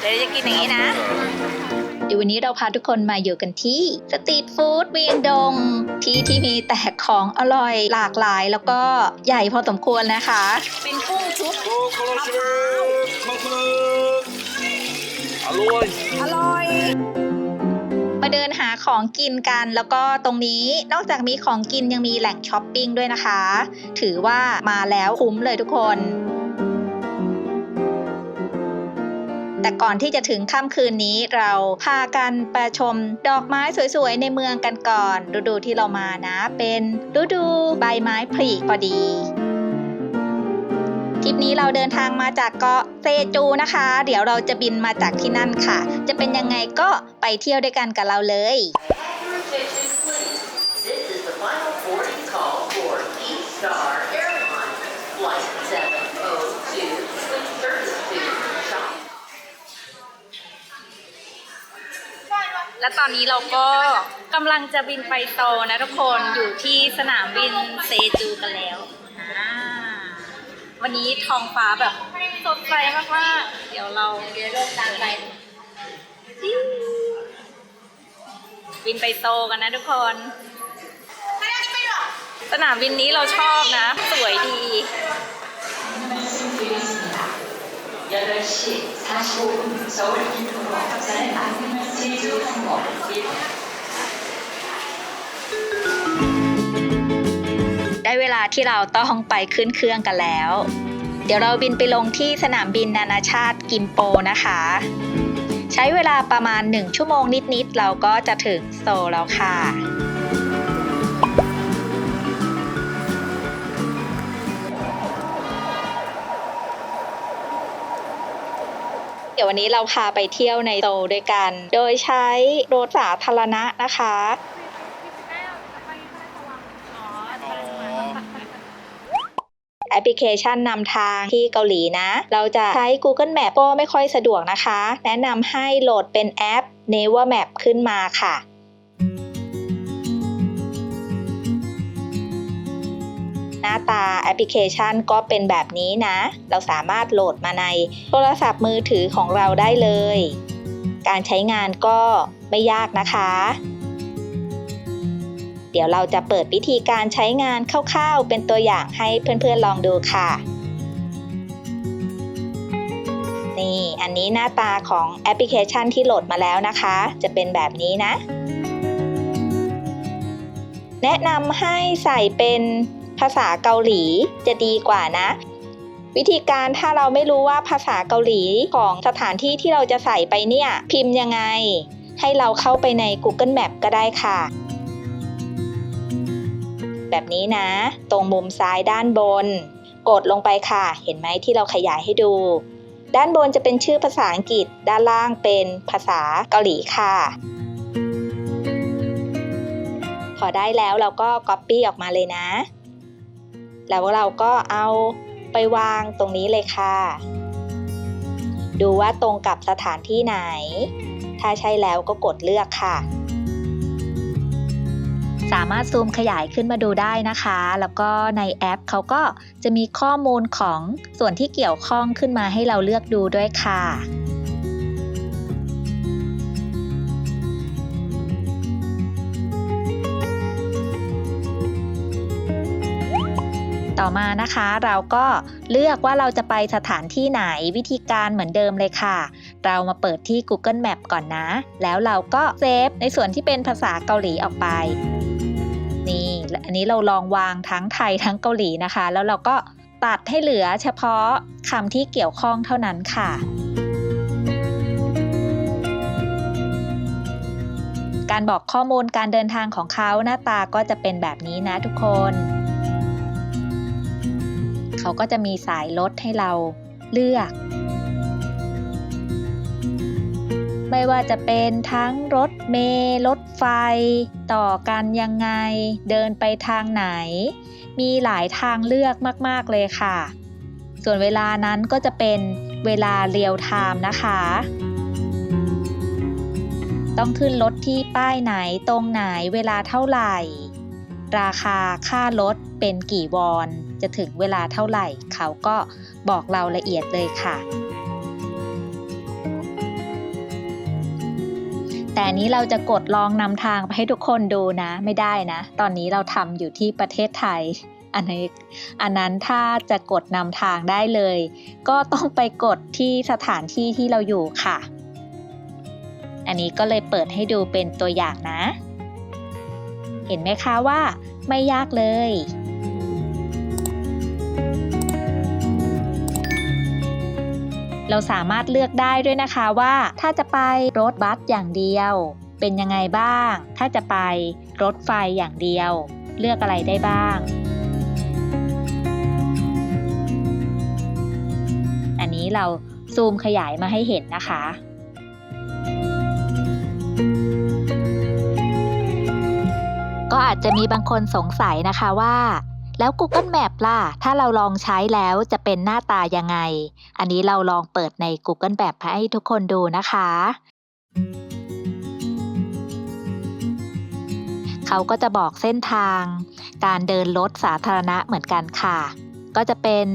เดี๋ยวจะกินอย่างนี้นะเดี๋ยววันนี้เราพาทุกคนมาอยู่กันที่สตรีทฟู้ดเวียงดง ที่ที่มีแต่ของอร่อยหลากหลายแล้วก็ใหญ่พอสมควรนะคะ เป็นกุ้งชุบมะพร้าวอร่อย อร่อยมาเดินหาของกินกันแล้วก็ตรงนี้นอกจากมีของกินยังมีแหล่งช้อปปิ้งด้วยนะคะ ถือว่ามาแล้วคุ้มเลยทุกคน แต่ก่อนที่จะถึงค่ำคืนนี้เราพากันไปชม ดอกไม้สวยๆ ในเมืองกันก่อน ฤดูที่เรามานะ เป็นฤดูใบไม้ผลิพอดีทริปนี้เราเดินทางมาจากเกาะเซจูนะคะ เดี๋ยวเราจะบินมาจากที่นั่นค่ะ จะเป็นยังไงก็ไปเที่ยวด้วยกันกับเราเลย และตอนนี้เราก็กำลังจะบินไปโตลนะทุกคนอยู่ที่สนามบินเซจูกันแล้วอ่าวันนี้ท้องฟ้าแบบสดใสมากๆ เดี๋ยวเราเดี๋ยวเริ่มการไปบินไปโตลกันนะทุกคน สนามบินนี้เราชอบนะ สวยดี 8시 45분 서울 인도로 앞서는 제주 항공 다 ได้เวลาที่เราต้องไปขึ้นเครื่องกันแล้ว เดี๋ยวเราบินไปลงที่สนามบินนานาชาติกิมโปนะคะ ใช้เวลาประมาณ 1 ชั่วโมงนิดๆ เราก็จะถึงโซลแล้วค่ะ ดี๋ยววันนี้เราพาไปเที่ยวในโซลด้วยกัน โดยใช้รถสาธารณะนะคะ แอปพลิเคชันนำทางที่เกาหลีนะ เราจะใช้ Google Map ก็ไม่ค่อยสะดวกนะคะ แนะนำให้โหลดเป็นแอป Naver Map ขึ้นมาค่ะ น้าตาแอปพลิเคชันก็เป็นแบบนี้นะ เราสามารถโหลดมาในโทรศัพท์มือถือของเราได้เลย การใช้งานก็ไม่ยากนะคะ เดี๋ยวเราจะเปิดวิธีการใช้งานคร่าวๆ เป็นตัวอย่างให้เพื่อนๆลองดูค่ะนี่อันนี้หน้าตาของแอปพลิเคชันที่โหลดมาแล้วนะคะ จะเป็นแบบนี้นะ แนะนำให้ใส่เป็น ภาษาเกาหลีจะดีกว่านะ วิธีการถ้าเราไม่รู้ว่าภาษาเกาหลีของสถานที่ที่เราจะใส่ไปเนี่ย พิมพ์ยังไง ให้เราเข้าไปใน Google Map ก็ได้ค่ะ แบบนี้นะ ตรงมุมซ้ายด้านบน กดลงไปค่ะ เห็นไหมที่เราขยายให้ดูด้านบนจะเป็นชื่อภาษาอังกฤษ ด้านล่างเป็นภาษาเกาหลีค่ะ พอได้แล้วเราก็ Copy ออกมาเลยนะ แล้วเราก็เอาไปวางตรงนี้เลยค่ะ ดูว่าตรงกับสถานที่ไหน ถ้าใช่แล้วก็กดเลือกค่ะ สามารถซูมขยายขึ้นมาดูได้นะคะ แล้วก็ในแอปเขาก็จะมีข้อมูลของส่วนที่เกี่ยวข้องขึ้นมาให้เราเลือกดูด้วยค่ะ ต่อมานะคะ เราก็เลือกว่าเราจะไปสถานที่ไหนวิธีการเหมือนเดิมเลยค่ะ เรามาเปิดที่ Google Map ก่อนนะ แล้วเราก็เซฟในส่วนที่เป็นภาษาเกาหลีออกไป นี่อันนี้เราลองวางทั้งไทยทั้งเกาหลีนะคะ แล้วเราก็ตัดให้เหลือเฉพาะคำที่เกี่ยวข้องเท่านั้นค่ะการบอกข้อมูลการเดินทางของเขาหน้าตาก็จะเป็นแบบนี้นะทุกคน เขาก็จะมีสายรถให้เราเลือก ไม่ว่าจะเป็นทั้งรถเมล์รถไฟ ต่อกันยังไง เดินไปทางไหน มีหลายทางเลือกมาก ๆ เลยค่ะ ส่วนเวลานั้นก็จะเป็นเวลาเรียลไทม์นะคะต้องขึ้นรถที่ป้ายไหนตรงไหนเวลาเท่าไหร่ ราคาค่ารถเป็นกี่วอน จะถึงเวลาเท่าไหร่ เขาก็บอกเราละเอียดเลยค่ะ แต่นี้เราจะกดลองนำทางไปให้ทุกคนดูนะ ไม่ได้นะ ตอนนี้เราทำอยู่ที่ประเทศไทยอันนี้อันนั้นถ้าจะกดนำทางได้เลย ก็ต้องไปกดที่สถานที่ที่เราอยู่ค่ะ อันนี้ก็เลยเปิดให้ดูเป็นตัวอย่างนะ เห็นไหมคะว่าไม่ยากเลย เราสามารถเลือกได้ด้วยนะคะว่า ถ้าจะไปรถบัสอย่างเดียว เป็นยังไงบ้าง ถ้าจะไปรถไฟอย่างเดียว เลือกอะไรได้บ้าง อันนี้เราซูมขยายมาให้เห็นนะคะก็อาจจะมีบางคนสงสัยนะคะว่า แล้ว Google Map ล่ะ ถ้าเราลองใช้แล้วจะเป็นหน้าตายังไง อันนี้เราลองเปิดใน Google Map ให้ทุกคนดูนะคะ เขาก็จะบอกเส้นทาง การเดินรถสาธารณะเหมือนกันค่ะ ก็จะเป็น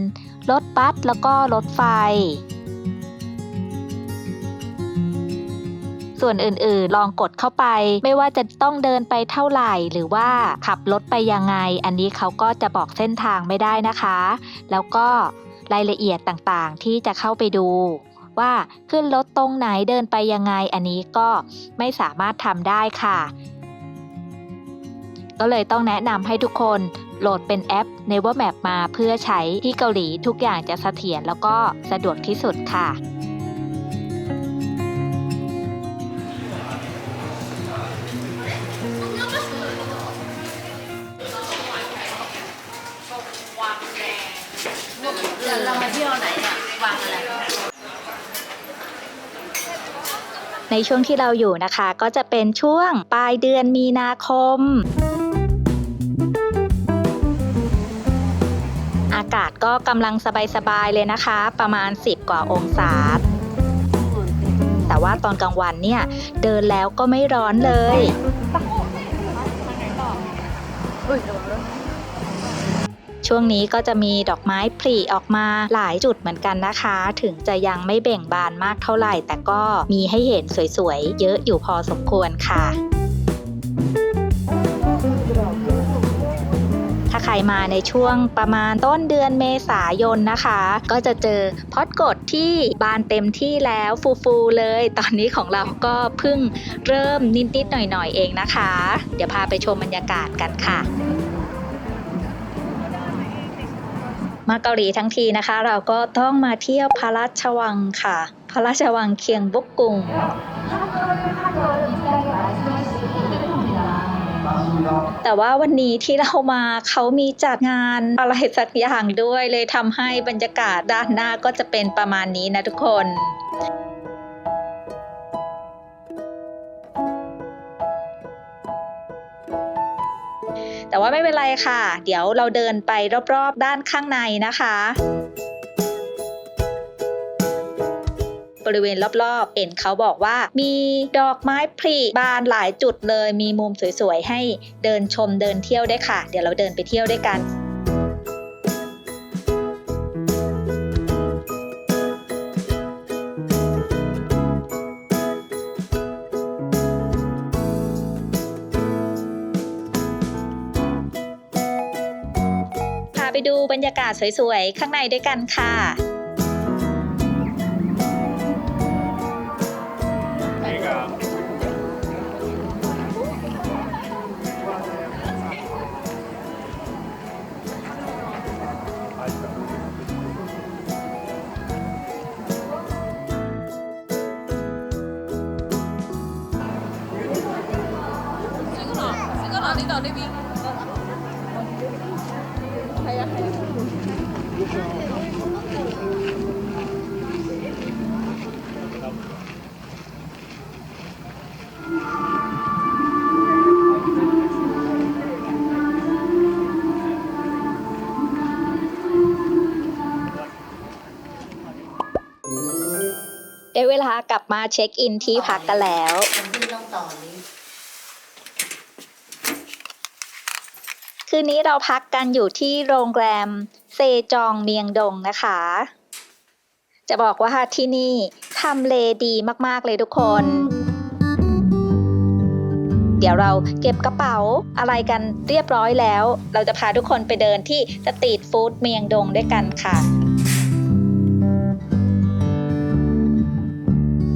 รถบัสแล้วก็รถไฟ ส่วนอื่นๆ ลองกดเข้าไป ไม่ว่าจะต้องเดินไปเท่าไหร่ หรือว่าขับรถไปยังไง อันนี้เขาก็จะบอกเส้นทางไม่ได้นะคะ แล้วก็รายละเอียดต่างๆที่จะเข้าไปดูว่าขึ้นรถตรงไหนเดินไปยังไง อันนี้ก็ไม่สามารถทำได้ค่ะ ก็เลยต้องแนะนำให้ทุกคนโหลดเป็นแอป Never Map มาเพื่อใช้ที่เกาหลีทุกอย่างจะเสถียรแล้วก็สะดวกที่สุดค่ะ ในช่วงที่เราอยู่นะคะ ก็จะเป็นช่วงปลายเดือนมีนาคมอากาศก็กำลังสบายๆเลยนะคะ ประมาณ 10 กว่าองศา แต่ว่าตอนกลางวันเนี่ย เดินแล้วก็ไม่ร้อนเลย ช่วงนี้ก็จะมีดอกไม้ผลิออกมาหลายจุดเหมือนกันนะคะ ถึงจะยังไม่เบ่งบานมากเท่าไหร่ แต่ก็มีให้เห็นสวยๆ เยอะอยู่พอสมควรค่ะถ้าใครมาในช่วงประมาณต้นเดือนเมษายนนะคะ ก็จะเจอพอดกดที่บานเต็มที่แล้วฟูๆเลย ตอนนี้ของเราก็เพิ่งเริ่มนิดๆหน่อยๆเองนะคะ เดี๋ยวพาไปชมบรรยากาศกันค่ะ มาเกาหลีทั้งทีนะคะ เราก็ต้องมาเที่ยวพระราชวังค่ะ พระราชวังเคียงบุกกุงแต่ว่าวันนี้ที่เรามาเขามีจัดงานอะไรสักอย่างด้วยเลยทำให้บรรยากาศด้านหน้าก็จะเป็นประมาณนี้นะทุกคน แต่ว่าไม่เป็นไรค่ะ เดี๋ยวเราเดินไปรอบๆ ด้านข้างในนะคะบริเวณรอบๆ เอ็นเขาบอกว่า มีดอกไม้ผลิบานหลายจุดเลย มีมุมสวยๆ ให้เดินชมเดินเที่ยวได้ค่ะ เดี๋ยวเราเดินไปเที่ยวด้วยกัน ไปดูบรรยากาศสวยๆ ข้างในด้วยกันค่ะ ได้เวลากลับมาเช็คอินที่พักกันแล้วมันขึ้นต้องต่อนี้คืนนี้เราพักกันอยู่ที่โรงแรมเซจองเมียงดงนะคะ จะบอกว่าที่นี่ทำเลดีมากๆเลยทุกคน เดี๋ยวเราเก็บกระเป๋าอะไรกันเรียบร้อยแล้ว เราจะพาทุกคนไปเดินที่สตรีทฟู้ดเมียงดงด้วยกันค่ะ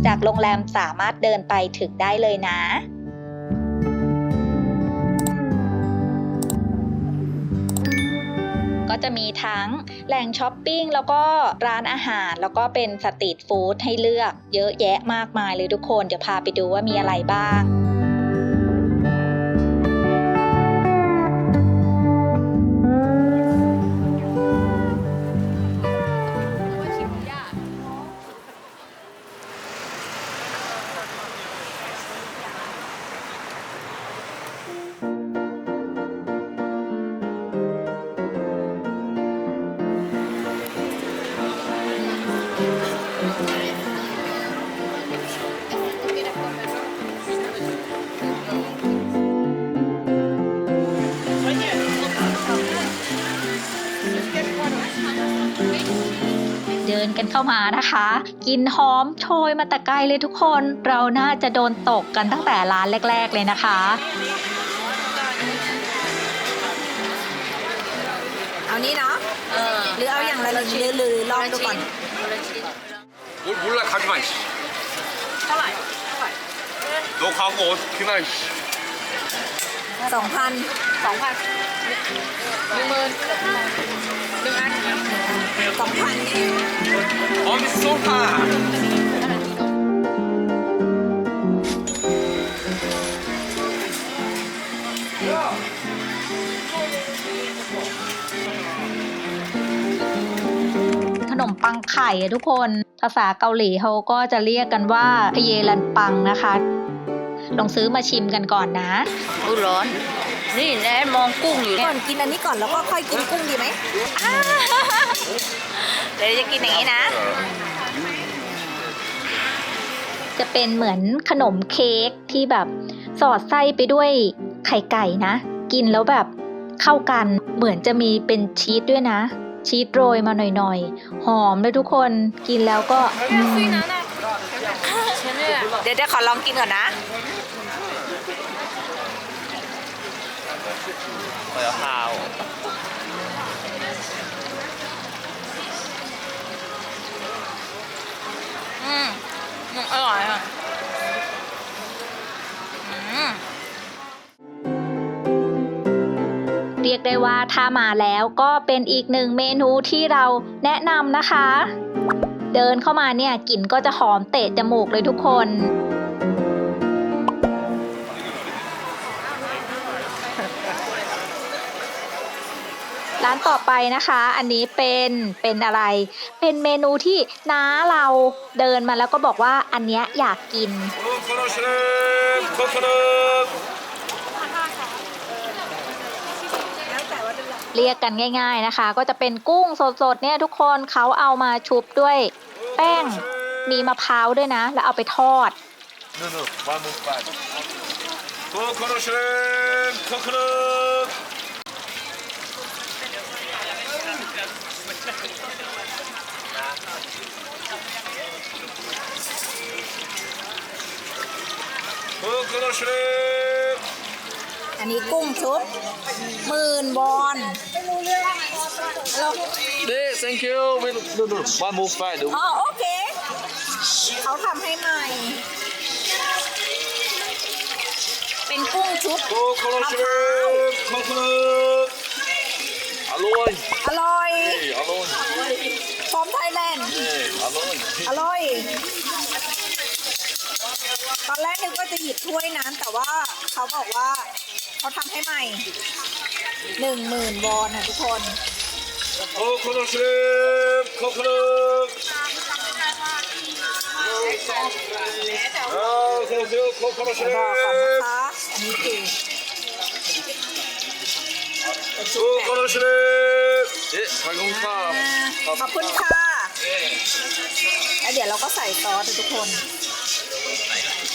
จากโรงแรมสามารถเดินไปถึงได้เลยนะ ก็จะมีทั้งแหล่งช้อปปิ้งแล้วก็ร้านอาหาร แล้วก็เป็นสตรีทฟู้ดให้เลือกเยอะแยะมากมายเลยทุกคน เดี๋ยวพาไปดูว่ามีอะไรบ้าง กันเข้ามานะคะ กินหอมโชยมาแต่ไกลเลยทุกคน เราน่าจะโดนตกกันตั้งแต่ร้านแรก ๆ เลยนะคะ เอานี้เนาะหรือเอาอย่างละลิ้นหรือหรือลองดูก่อน 뭘 몰라 가지마 씨. 너 가고 어떻게나 씨. สองพันสองพันหนึ่งหมื่นหนึ่งอัน สองพันเองอ๋อมีโซขนมปังไข่ทุกคน ภาษาเกาหลีเขาก็จะเรียกกันว่าเยลันปังนะคะ ลองซื้อมาชิมกันก่อนนะอู้ร้อน นี่แนนมองกุ้งอยู่ก่เนี่ยอนกินอันนี้ก่อนแล้วก็ค่อยกินกุ้งดีไหมเดี๋ยวจะกินอย่างนี้นะ จะเป็นเหมือนขนมเค้กที่แบบสอดไส้ไปด้วยไข่ไก่นะ กินแล้วแบบเข้ากันเหมือนจะมีเป็นชีสด้วยนะ ชีสโรยมาหน่อยๆ หอมเลยทุกคนกินแล้วก็อืมเดี๋ยวเดี๋ยวขอลองกินก่อนนะ เปิดข่าวอืมอร่อยอะเรียกได้ว่าถ้ามาแล้วก็เป็นอีกหนึ่งเมนูที่เราแนะนำนะคะ เดินเข้ามาเนี่ยกลิ่นก็จะหอมเตะจมูกเลยทุกคน ร้านต่อไปนะคะ อันนี้เป็นเป็นอะไร เป็นเมนูที่น้าเราเดินมาแล้วก็บอกว่าอันเนี้ยอยากกิน เรียกกันง่าย ๆนะคะ ก็จะเป็นกุ้งสดๆเนี่ยทุกคนเขาเอามาชุบด้วยแป้งมีมะพร้าวด้วยนะ แล้วเอาไปทอดโคโคโรเชนโคโคโร อันนี้กุ้งชุบหมื่นบอลเด้ thank you ไม่ดูดูว่า move ไปดูอ๋อโอเค เขาทำให้ใหม่ เป็นกุ้งชุบโอ้คอลเชฟมังคุดอร่อย อร่อย อร่อยพร้อมไทยแลนด์อร่อย อร่อย จะหยิบถ้วยน้ำแต่ว่าเขาบอกว่าเขาทำให้ใหม่หนึ่งหมื่นวอนนะทุกคน 코코넛 슈림 코코넛. 아, 어서오세요. 코코넛 จะบอกก่อน 슈림. นะคะ อันนี้คือจะชุบแบบ 코코넛 슈림. 예, 갈공카. ขอบคุณค่ะ แล้วเดี๋ยวเราก็ใส่ซอสทุกคน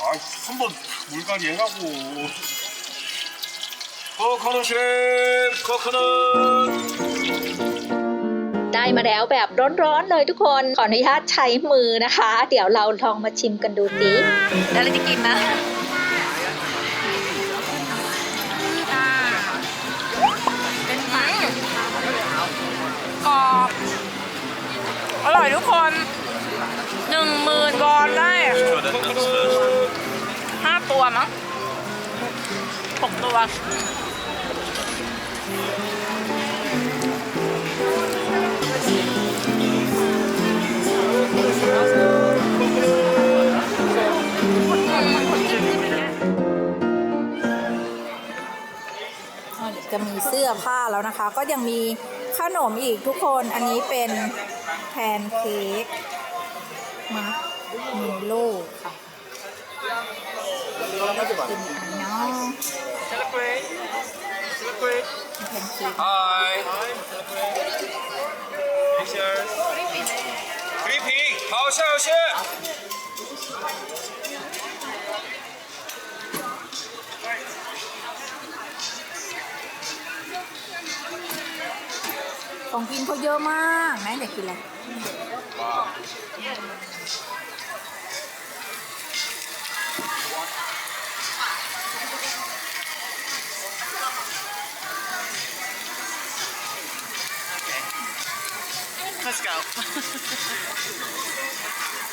아, 한번 물갈이 해가고. 코코넛 쉐프, 코코넛. ได้มาแล้วแบบร้อนๆเลยทุกคน ขออนุญาตใช้มือนะคะ เดี๋ยวเราลองมาชิมกันดูสิ แล้วเราจะกินนะ เป็นผักกรอบ อร่อยทุกคนหนึ่งหมื่นวอนได้ห้า ตัวมั้งหกตัวจะมีเสื้อผ้าแล้วนะคะ ก็ยังมีขนมอีกทุกคนอันนี้เป็นแพนเค้กมาเมโล่ค่ะกินอันเนาะ Celebrate. Celebrate. Hi. Pictures. Creepy. 好消息。ของกินเขาเยอะมากไหนอยากกินอะไรว้าว Let's go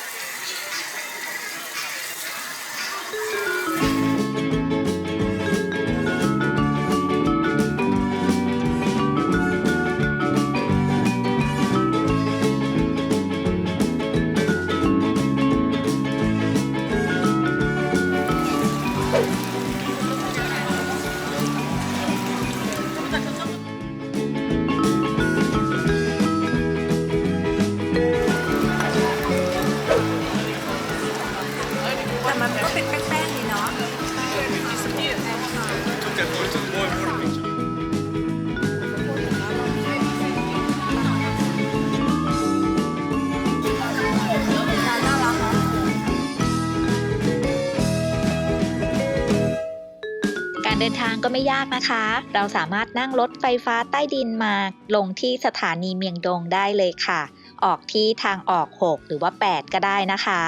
การเดินทางก็ไม่ยากนะคะ เราสามารถนั่งรถไฟฟ้าใต้ดินมา ลงที่สถานีเมียงดงได้เลยค่ะ ออกที่ทางออก 6 หรือว่า 8 ก็ได้นะคะ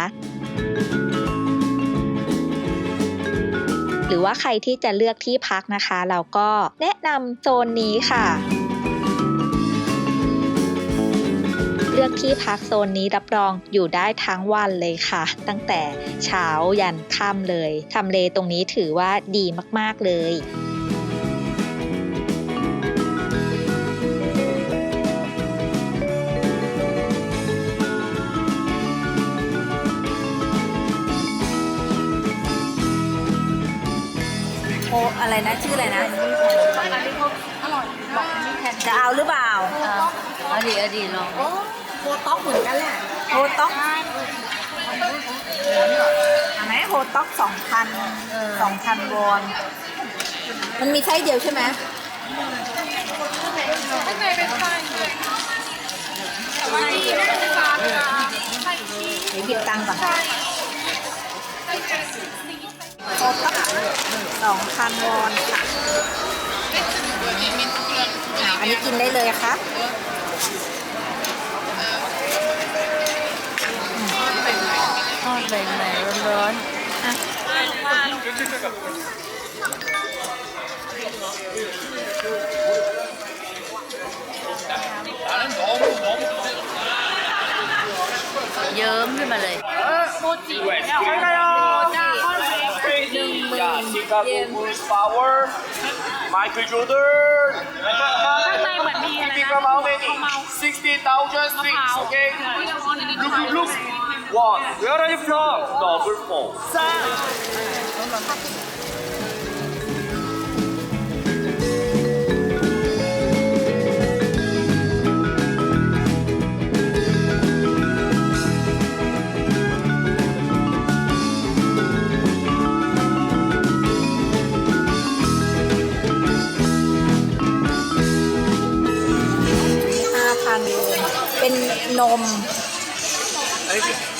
หรือว่าใครที่จะเลือกที่พักนะคะ เราก็แนะนำโซนนี้ค่ะ ลือกที่พักโซนนี้รับรองอยู่ได้ทั้งวันเลยค่ะ ตั้งแต่เช้ายันค่ำเลยทำเลตรงนี้ถือว่าดีมากๆเลยโออะไรนะชื่ออะไรนะจะเอาหรือเปล่าอดีอดีลองโฮ ต็อกเหมือนกันแหละโฮต็อกอันไหนโฮต็อกสองพันสองพันวอน มันมีไส้เดียวใช่ไหมข้างในเป็นไส้เดียวเดี๋ยวหยิบตังค์ก่อนโฮต็อกสองพันวอนค่ะอ่าอันนี้กินได้เลยค่ะ แบ่งไหนร้อนๆอ่ะเยิ้มขึ้นมาเลยโมจิแล้วหนึ่งหมื่นเยน power my computer ข้างในเหมือนมีอะไรนะ 60,000 things okay look look look One. Where are you from? Double four. Sam. นม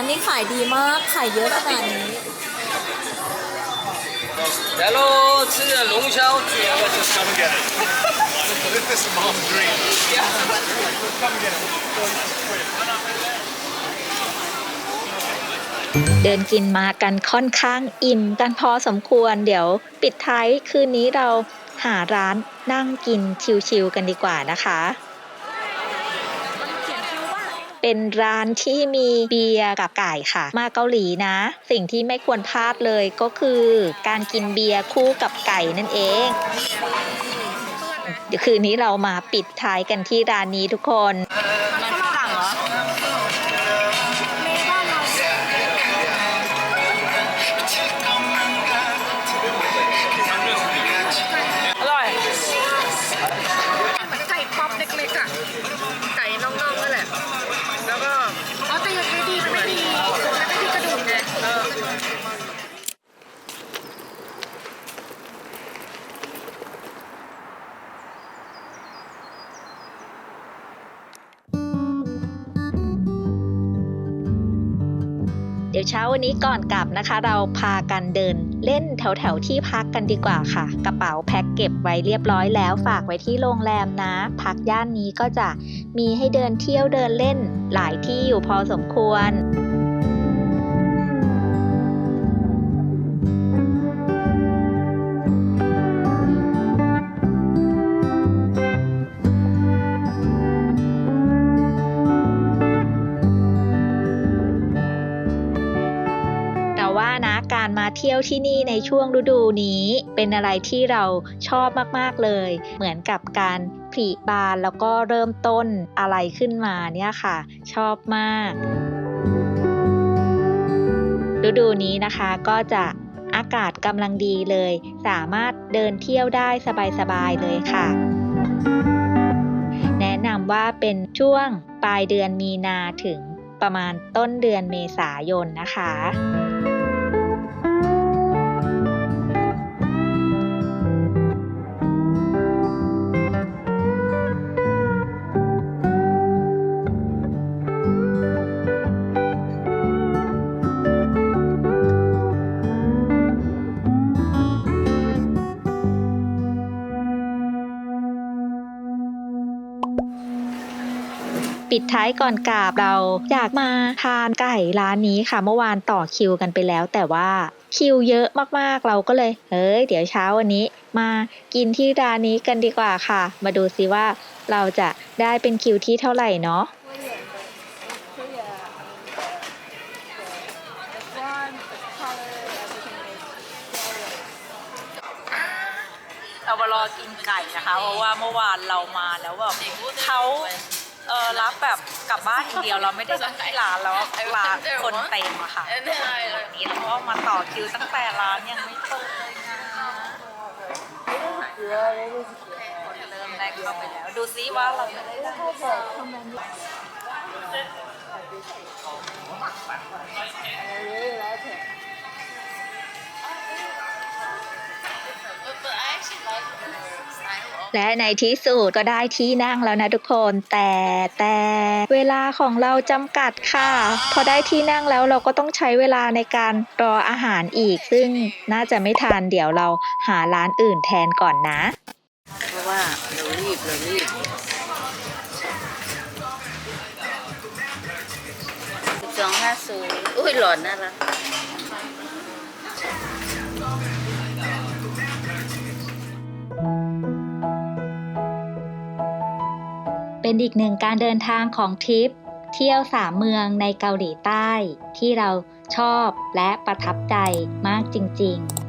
านนี้ขายดีมากขายเยอะขนาดนี้แล้วชื่อหลงเชาเจียวจะทำกัน This is mom dream. Yeah. Come get it. เดินกินมากันค่อนข้างอิ่มกันพอสมควร เดี๋ยวปิดท้ายคืนนี้เราหาร้านนั่งกินชิวๆกันดีกว่านะคะ เป็นร้านที่มีเบียร์กับไก่ค่ะ มาเกาหลีนะ สิ่งที่ไม่ควรพลาดเลยก็คือการกินเบียร์คู่กับไก่นั่นเองเดี๋ยวคืนนี้เรามาปิดท้ายกันที่ร้านนี้ทุกคน ดี๋ยวเช้าวันนี้ก่อนกลับนะคะ เราพากันเดินเล่นแถวแถวๆที่พักกันดีกว่าค่ะ กระเป๋าแพ็คเก็บไว้เรียบร้อยแล้วฝากไว้ที่โรงแรมนะ พักย่านนี้ก็จะมีให้เดินเที่ยวเดินเล่นหลายที่อยู่พอสมควร ยวที่นี่ในช่วงฤดูนี้เป็นอะไรที่เราชอบมากๆเลย เหมือนกับการผลิบานแล้วก็เริ่มต้นอะไรขึ้นมาเนี่ยค่ะ ชอบมาก ฤดูนี้นะคะก็จะอากาศกำลังดีเลย สามารถเดินเที่ยวได้สบายๆเลยค่ะ แนะนำว่าเป็นช่วงปลายเดือนมีนาถึงประมาณต้นเดือนเมษายนนะคะ ปิดท้ายก่อนกราบเราอยากมาทานไก่ร้านนี้ค่ะ เมื่อวานต่อคิวกันไปแล้ว แต่ว่าคิวเยอะมากๆเราก็เลยเฮ้ยเดี๋ยวเช้าวันนี้ มากินที่ร้านนี้กันดีกว่าค่ะ มาดูซิว่าเราจะได้เป็นคิวที่เท่าไหร่เนาะเรามารอกินไก่นะคะ เพราะว่าเมื่อวานเรามาแล้วแบบเขา เออรับแบบกลับบ้านอย่างเดียวเราไม่ได้มาที่ร้านแล้วร้านคนเต็มอะค่ะวันนี้เราก็มาต่อคิวตั้งแต่ร้านยังไม่เปิดเลยนะคนเริ่มแรกเข้าไปแล้ว ดูซิว่าเราจะได้ได้ และในที่สุดก็ได้ที่นั่งแล้วนะทุกคน แต่แต่เวลาของเราจำกัดค่ะ พอได้ที่นั่งแล้วเราก็ต้องใช้เวลาในการรออาหารอีก ซึ่งน่าจะไม่ทันเดี๋ยวเราหาร้านอื่นแทนก่อนนะ เพราะว่าเรารีบเรารีบสองห้าศูนย์อุ้ยหลอนน่ารัก เป็นอีกหนึ่งการเดินทางของทริป เที่ยวสามเมืองในเกาหลีใต้ ที่เราชอบและประทับใจมากจริง ๆ